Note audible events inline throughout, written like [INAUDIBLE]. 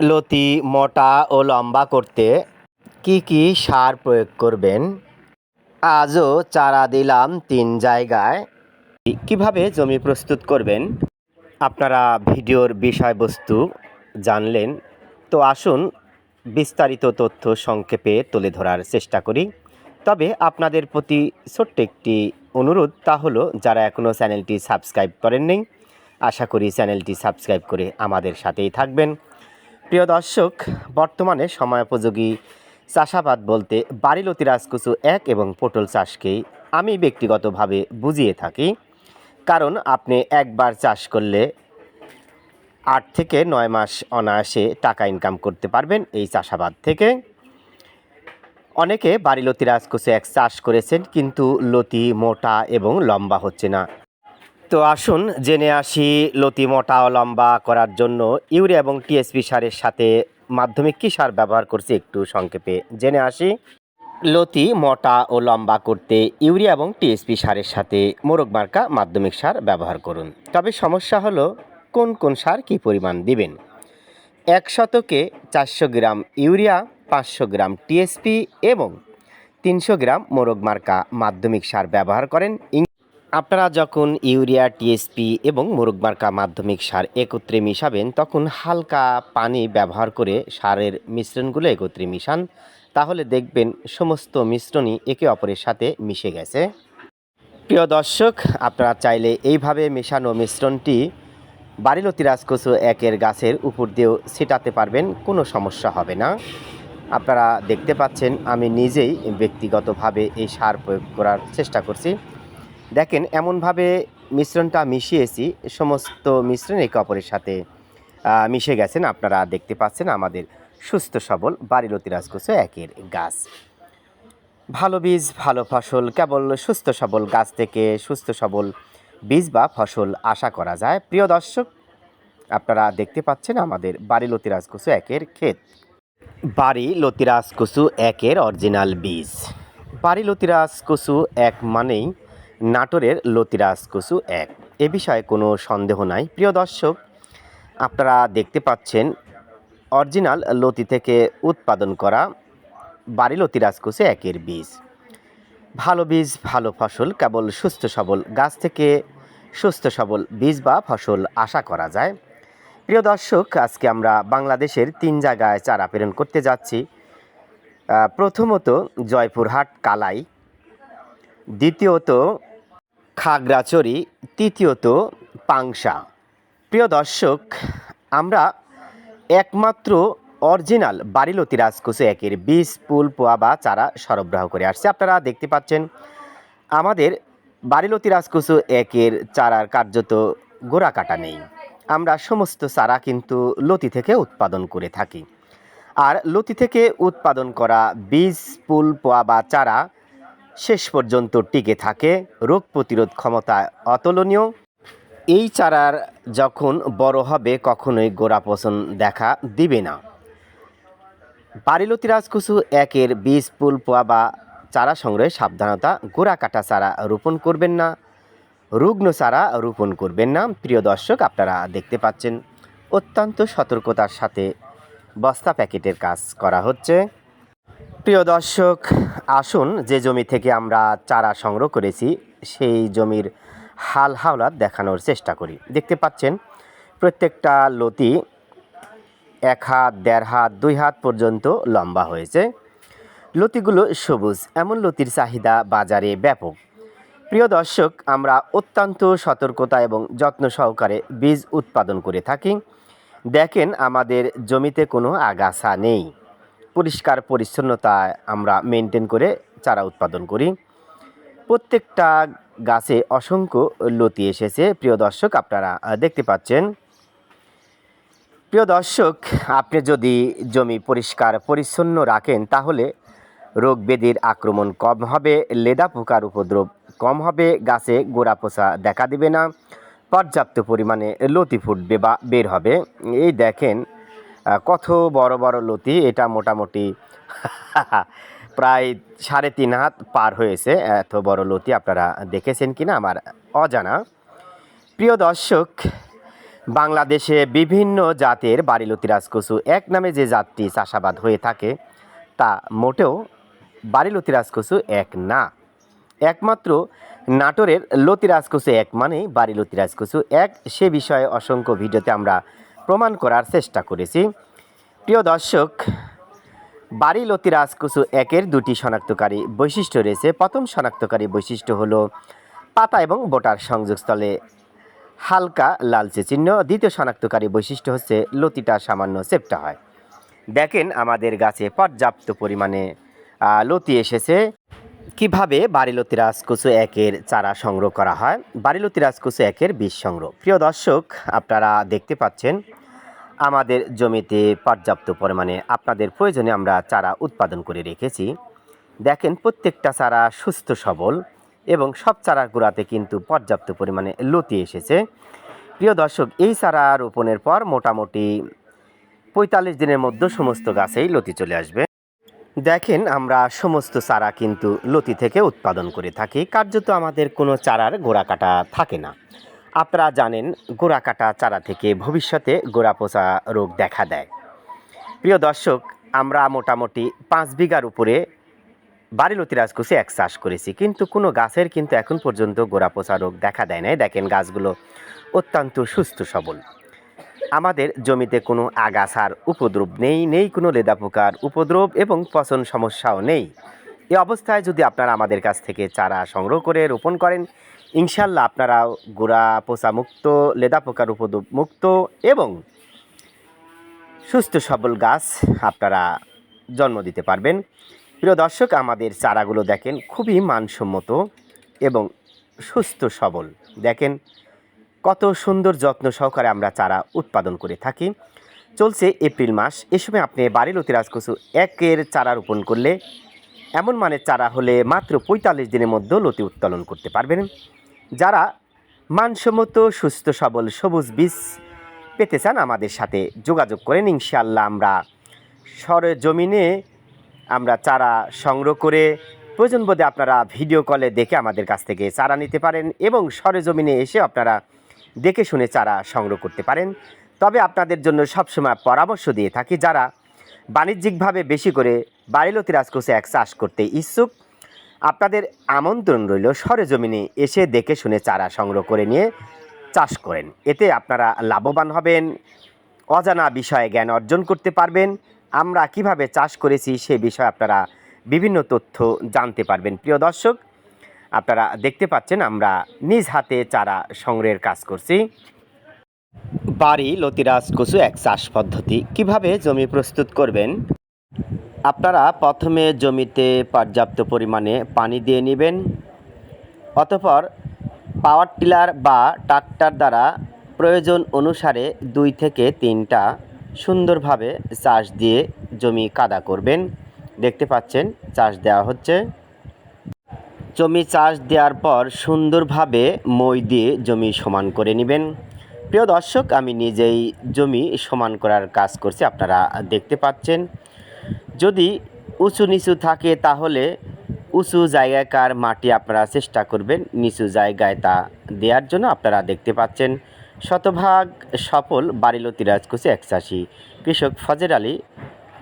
লতি, মোটা ও লম্বা করতে কি কি সার প্রয়োগ করবেন? আজও চারা দিলাম তিন জায়গায়। কীভাবে জমি প্রস্তুত করবেন? আপনারা ভিডিওর বিষয়বস্তু জানলেন, তো আসুন বিস্তারিত তথ্য সংক্ষেপে তুলে ধরার চেষ্টা করি। তবে আপনাদের প্রতি ছোট্ট একটি অনুরোধ, তা হলো যারা এখনও চ্যানেলটি সাবস্ক্রাইব করেননি, আশা করি চ্যানেলটি সাবস্ক্রাইব করে আমাদের সাথেই থাকবেন। প্রিয় দর্শক, বর্তমানে সময়োপযোগী চাষাবাদ বলতে বাড়িলতি রাজকুচু এক এবং পটল চাষকেই আমি ব্যক্তিগতভাবে বুঝিয়ে থাকি। কারণ আপনি একবার চাষ করলে আট থেকে নয় মাস অনায়াসে টাকা ইনকাম করতে পারবেন এই চাষাবাদ থেকে। অনেকে বাড়িলতি রাজকুচু এক চাষ করেছেন কিন্তু লতি, মোটা এবং লম্বা হচ্ছে না। তো আসুন জেনে আসি লতি মোটা ও লম্বা করার জন্য ইউরিয়া এবং টিএসপি সারের সাথে মাধ্যমিক কী সার ব্যবহার করছি একটু সংক্ষেপে জেনে আসি। লতি মোটা ও লম্বা করতে ইউরিয়া এবং টিএসপি সারের সাথে মোরগ মার্কা মাধ্যমিক সার ব্যবহার করুন। তবে সমস্যা হলো কোন কোন সার কী পরিমাণ দিবেন? এক শতকে চারশো গ্রাম ইউরিয়া, পাঁচশো গ্রাম টিএসপি এবং তিনশো গ্রাম মোরগ মার্কা মাধ্যমিক সার ব্যবহার করেন আপনারা যখন ইউরিয়া, টিএসপি এবং মোরগ মার্কা মাধ্যমিক সার একত্রে মিশাবেন, তখন হালকা পানি ব্যবহার করে সারের মিশ্রণগুলো একত্রে মিশান। তাহলে দেখবেন সমস্ত মিশ্রণই একে অপরের সাথে মিশে গেছে। প্রিয় দর্শক, আপনারা চাইলে এইভাবে মেশানো মিশ্রণটি বাড়িলতি রাজকচু একের গাছের উপর দিয়েও ছিটাতে পারবেন, কোনো সমস্যা হবে না। আপনারা দেখতে পাচ্ছেন, আমি নিজেই ব্যক্তিগতভাবে এই সার প্রয়োগ করার চেষ্টা করছি। দেখেন, এমনভাবে মিশ্রণটা মিশিয়েছি, সমস্ত মিশ্রণ একে অপরের সাথে মিশে গেছেন। আপনারা দেখতে পাচ্ছেন আমাদের সুস্থ, সবল বাড়িলতি রাজকচু একের গাছ। ভালো বীজ, ভালো ফসল, কেবল সুস্থ, সবল গাছ থেকে সুস্থ, সবল বীজ বা ফসল আশা করা যায়। প্রিয় দর্শক, আপনারা দেখতে পাচ্ছেন আমাদের বাড়ি লতিরাজ কুসু একের ক্ষেত। বাড়ি লতিরাজ কুসু একের অরিজিনাল বীজ। বাড়ি লতিরাজ কুসু এক মানেই নাটোরের লতিরাজ কুসু এক। এ বিষয়ে কোনো সন্দেহ নাই। প্রিয় দর্শক, আপনারা দেখতে পাচ্ছেন অরিজিনাল লতি থেকে উৎপাদন করা বাড়ি লতিরাজ কুসু একের বীজ। ভালো বীজ, ভালো ফসল, কেবল সুস্থ সবল গাছ থেকে সুস্থ সবল বীজ বা ফসল আশা করা যায়। প্রিয় দর্শক, আজকে আমরা বাংলাদেশের তিন জায়গায় চারা প্রেরণ করতে যাচ্ছি। প্রথমত জয়পুরহাট কালাই, দ্বিতীয়ত খাগড়াচড়ি তৃতীয়ত পাংশা। প্রিয় দর্শক, আমরা একমাত্র অরিজিনাল বাড়িলতি রাজকুচু একের বীজ পুল পোয়া বা চারা সরবরাহ করে আসছে। আপনারা দেখতে পাচ্ছেন, আমাদের বাড়িলতি রাজকুচু একের চারার কার্যত গোড়া কাটা নেই। আমরা সমস্ত চারা কিন্তু লতি থেকে উৎপাদন করে থাকি। আর লতি থেকে উৎপাদন করা বীজ পুল পোয়া বা চারা শেষ পর্যন্ত টিকে থাকে রোগ প্রতিরোধ ক্ষমতা অতুলনীয়। এই চারার যখন বড় হবে, কখনোই গোড়া পচন দেখা দিবে না। বাড়িলতি রাজকুচু একের বীজ পুল পোয়া বা চারা সংগ্রহে সাবধানতা। গোড়া কাটা চারা রোপণ করবেন না, রুগ্ন চারা রোপণ করবেন না। প্রিয় দর্শক, আপনারা দেখতে পাচ্ছেন, অত্যন্ত সতর্কতার সাথে বস্তা প্যাকেটের কাজ করা হচ্ছে। প্রিয় দর্শক, আসুন যে জমি থেকে আমরা চারা সংগ্রহ করেছি, সেই জমির হাল হাওলাত দেখানোর চেষ্টা করি। দেখতে পাচ্ছেন, প্রত্যেকটা লতি এক হাত, দেড় হাত, দুই হাত পর্যন্ত লম্বা হয়েছে। লতিগুলো সবুজ, এমন লতির চাহিদা বাজারে ব্যাপক। প্রিয় দর্শক, আমরা অত্যন্ত সতর্কতা এবং যত্ন সহকারে বীজ উৎপাদন করে থাকি। দেখেন, আমাদের জমিতে কোনো আগাছা নেই। পরিষ্কার পরিচ্ছন্নতা আমরা মেনটেন করে চারা উৎপাদন করি। প্রত্যেকটা গাছে অসংখ্য লতি এসেছে। প্রিয় দর্শক, আপনারা দেখতে পাচ্ছেন। প্রিয় দর্শক, আপনি যদি জমি পরিষ্কার, পরিচ্ছন্ন রাখেন, তাহলে রোগ ব্যাধির আক্রমণ কম হবে, লেদা পোকার উপদ্রব কম হবে, গাছে গোড়া পোষা দেখা দিবে না, পর্যাপ্ত পরিমাণে লতি ফুটবে বা বের হবে। এই দেখেন কত বড় বড় লতি, এটা মোটামুটি [LAUGHS] প্রায় সাড়ে তিন হাত পার হয়েছে। এত বড় লতি আপনারা দেখেছেন কি না আমার অজানা। প্রিয় দর্শক, বাংলাদেশে বিভিন্ন জাতের বাড়িলতি রাজকচু এক নামে যে জাতটি চাষাবাদ হয়ে থাকে, তা মোটেও বাড়িলতি রাজকচু এক না। একমাত্র নাটোরের লতি রাজকচু এক মানে বাড়িলতি রাজকচু এক। সে বিষয়ে অসংখ্য ভিডিওতে আমরা প্রমাণ করার চেষ্টা করেছি। প্রিয় দর্শক, বাড়ি লতি রাজকুচু একের দুটি শনাক্তকারী বৈশিষ্ট্য রয়েছে। প্রথম শনাক্তকারী বৈশিষ্ট্য হলো পাতা এবং বোটার সংযোগস্থলে হালকা লালচে চিহ্ন। দ্বিতীয় শনাক্তকারী বৈশিষ্ট্য হচ্ছে লতিটা সামান্য চেপটা হয়। দেখেন আমাদের গাছে পর্যাপ্ত পরিমাণে লতি এসেছে। কীভাবে বাড়িলতি রাজকুচু একের চারা সংগ্রহ করা হয়? বাড়িলতি রাজকুচু একের বীজ সংগ্রহ। প্রিয় দর্শক, আপনারা দেখতে পাচ্ছেন আমাদের জমিতে পর্যাপ্ত পরিমাণে আপনাদের প্রয়োজনে আমরা চারা উৎপাদন করে রেখেছি। দেখেন, প্রত্যেকটা চারা সুস্থ, সবল এবং সব চারা গোড়াতে কিন্তু পর্যাপ্ত পরিমাণে লতি এসেছে। প্রিয় দর্শক, এই চারা রোপণের পর মোটামুটি পঁয়তাল্লিশ দিনের মধ্যে সমস্ত গাছেই লতি চলে আসবে। দেখেন, আমরা সমস্ত চারা কিন্তু লতি থেকে উৎপাদন করে থাকি। কার্যত আমাদের কোনো চারার গোড়া কাটা থাকে না। আপনারা জানেন, গোড়া কাটা চারা থেকে ভবিষ্যতে গোড়া পচা রোগ দেখা দেয়। প্রিয় দর্শক, আমরা মোটামুটি পাঁচ বিঘার উপরে বাড়িলতি রাজকুচি এক চাষ করেছি, কিন্তু কোনো গাছের কিন্তু এখন পর্যন্ত গোড়া পচা রোগ দেখা দেয় নাই। দেখেন, গাছগুলো অত্যন্ত সুস্থ সবল। আমাদের জমিতে কোনো আগাছার উপদ্রব নেই নেই কোনো লেদা পোকার উপদ্রব এবং পচন সমস্যাও নেই। এ অবস্থায় যদি আপনারা আমাদের কাছ থেকে চারা সংগ্রহ করে রোপণ করেন ইনশাল্লাহ আপনারা গোড়া পোষা মুক্ত, লেদা পোকার উপদ্রব মুক্ত এবং সুস্থ সবল গাছ আপনারা জন্ম দিতে পারবেন। প্রিয় দর্শক, আমাদের চারাগুলো দেখেন, খুবই মানসম্মত এবং সুস্থ সবল। দেখেন, কত সুন্দর যত্ন সহকারে আমরা চারা উৎপাদন করে থাকি। চলছে এপ্রিল মাস, এ সময় আপনি বাড়িলতি রাজকচু একের চারা রোপণ করলে এমন মানের চারা হলে মাত্র পঁয়তাল্লিশ দিনের মধ্যে লতি উত্তোলন করতে পারবেন। যারা মানসম্মত, সুস্থ, সবল, সবুজ বীজ পেতে চান আমাদের সাথে যোগাযোগ করেন, ইনশাআল্লাহ আমরা সরে জমিনে আমরা চারা সংগ্রহ করে প্রয়োজন বোধে আপনারা ভিডিও কলে দেখে আমাদের কাছ থেকে চারা নিতে পারেন এবং সরেজমিনে এসে আপনারা দেখে শুনে চারা সংগ্রহ করতে পারেন। তবে আপনাদের জন্য সবসময় পরামর্শ দিয়ে থাকি, যারা বাণিজ্যিকভাবে বেশি করে বাড়িলতি রাজকোষে এক চাষ করতে ইচ্ছুক আপনাদের আমন্ত্রণ রইল সরেজমিনে এসে দেখে শুনে চারা সংগ্রহ করে নিয়ে চাষ করেন। এতে আপনারা লাভবান হবেন, অজানা বিষয়ে জ্ঞান অর্জন করতে পারবেন। আমরা কীভাবে চাষ করেছি সে বিষয়ে আপনারা বিভিন্ন তথ্য জানতে পারবেন। প্রিয় দর্শক, আপনারা দেখতে পাচ্ছেন আমরা নিজ হাতে চারা সংগ্রহের কাজ করছি। বাড়ি লতিরাজ কচু এক চাষ পদ্ধতি। কীভাবে জমি প্রস্তুত করবেন? আপনারা প্রথমে জমিতে পর্যাপ্ত পরিমাণে পানি দিয়ে নেবেন, অতঃপর পাওয়ার টিলার বা ট্রাক্টর দ্বারা প্রয়োজন অনুসারে দুই থেকে তিনটা সুন্দরভাবে চাষ দিয়ে জমি কাদা করবেন। দেখতে পাচ্ছেন, চাষ দেওয়া হচ্ছে। জমি চাষ দেওয়ার পর সুন্দরভাবে মই দিয়ে জমি সমান করে নেবেন। প্রিয় দর্শক, আমি নিজেই জমি সমান করার কাজ করছি, আপনারা দেখতে পাচ্ছেন। যদি উঁচু নিচু থাকে তাহলে উঁচু জায়গাকার মাটি আপনারা চেষ্টা করবেন নিচু জায়গায় তা দেওয়ার জন্য। আপনারা দেখতে পাচ্ছেন শতভাগ সফল বাড়িলতি রাজকুচি এক চাষি কৃষক ফজর আলী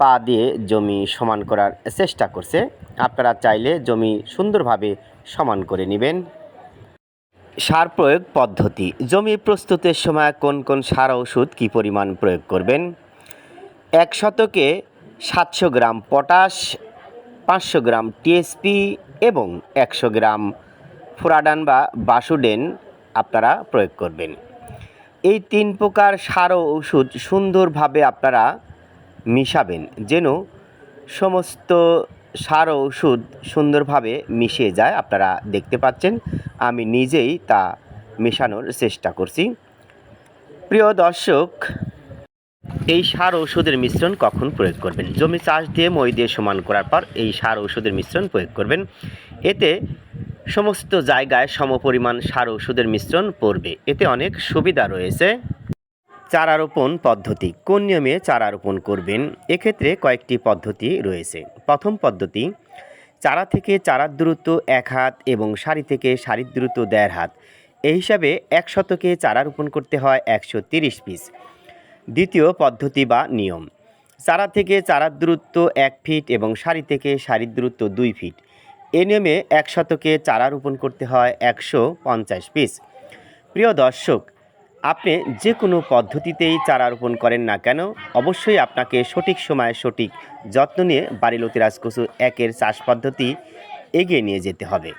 পা দিয়ে জমি সমান করার চেষ্টা করছে। আপনারা চাইলে জমি সুন্দরভাবে সমান করে নেবেন। সার প্রয়োগ পদ্ধতি। জমি প্রস্তুতের সময় কোন কোন সার ওষুধ কী পরিমাণ প্রয়োগ করবেন? এক শতকে সাতশো গ্রাম পটাশ, পাঁচশো গ্রাম টিএসপি এবং একশো গ্রাম ফোরাডান বা বাসুডেন আপনারা প্রয়োগ করবেন। এই তিন প্রকার সার ও ওষুধ সুন্দরভাবে আপনারা মিশাবেন যেন সমস্ত সার ও ওষুধ সুন্দরভাবে মিশে যায়। আপনারা দেখতে পাচ্ছেন, আমি নিজেই তা মেশানোর চেষ্টা করছি। প্রিয় দর্শক এই সার ঔষধের মিশ্রণ কখন প্রয়োগ করবেন? জমি চাষ দিয়ে মই দিয়ে সমান করার পর এই সার ঔষধের মিশ্রণ প্রয়োগ করবেন। এতে সমস্ত জায়গায় সমপরিমাণ সার ঔষধের মিশ্রণ পড়বে। এতে অনেক সুবিধা রয়েছে। চারা রোপণ পদ্ধতি। কোন নিয়মে চারা রোপণ করবেন? এক্ষেত্রে কয়েকটি পদ্ধতি রয়েছে। প্রথম পদ্ধতি, চারা থেকে চারার দূরত্ব এক হাত এবং সারি থেকে সারির দূরত্ব দেড় হাত। এই হিসাবে এক শতকে চারা রোপণ করতে হয় একশো তিরিশ পিস। দ্বিতীয় পদ্ধতি বা নিয়ম। চারা থেকে চারার দূরত্ব এক ফিট এবং সারি থেকে সারির দূরত্ব দুই ফিট। এ নিয়মে এক শতকে চারা রোপণ করতে হয় একশো পঞ্চাশ পিস। প্রিয় দর্শক, আপনি যে কোনো পদ্ধতিতেই চারা রোপণ করেন না কেন, অবশ্যই আপনাকে সঠিক সময়ে সঠিক যত্ন নিয়ে বাড়ি লতিরাজ কচু একের চাষ পদ্ধতি এগিয়ে নিয়ে যেতে হবে।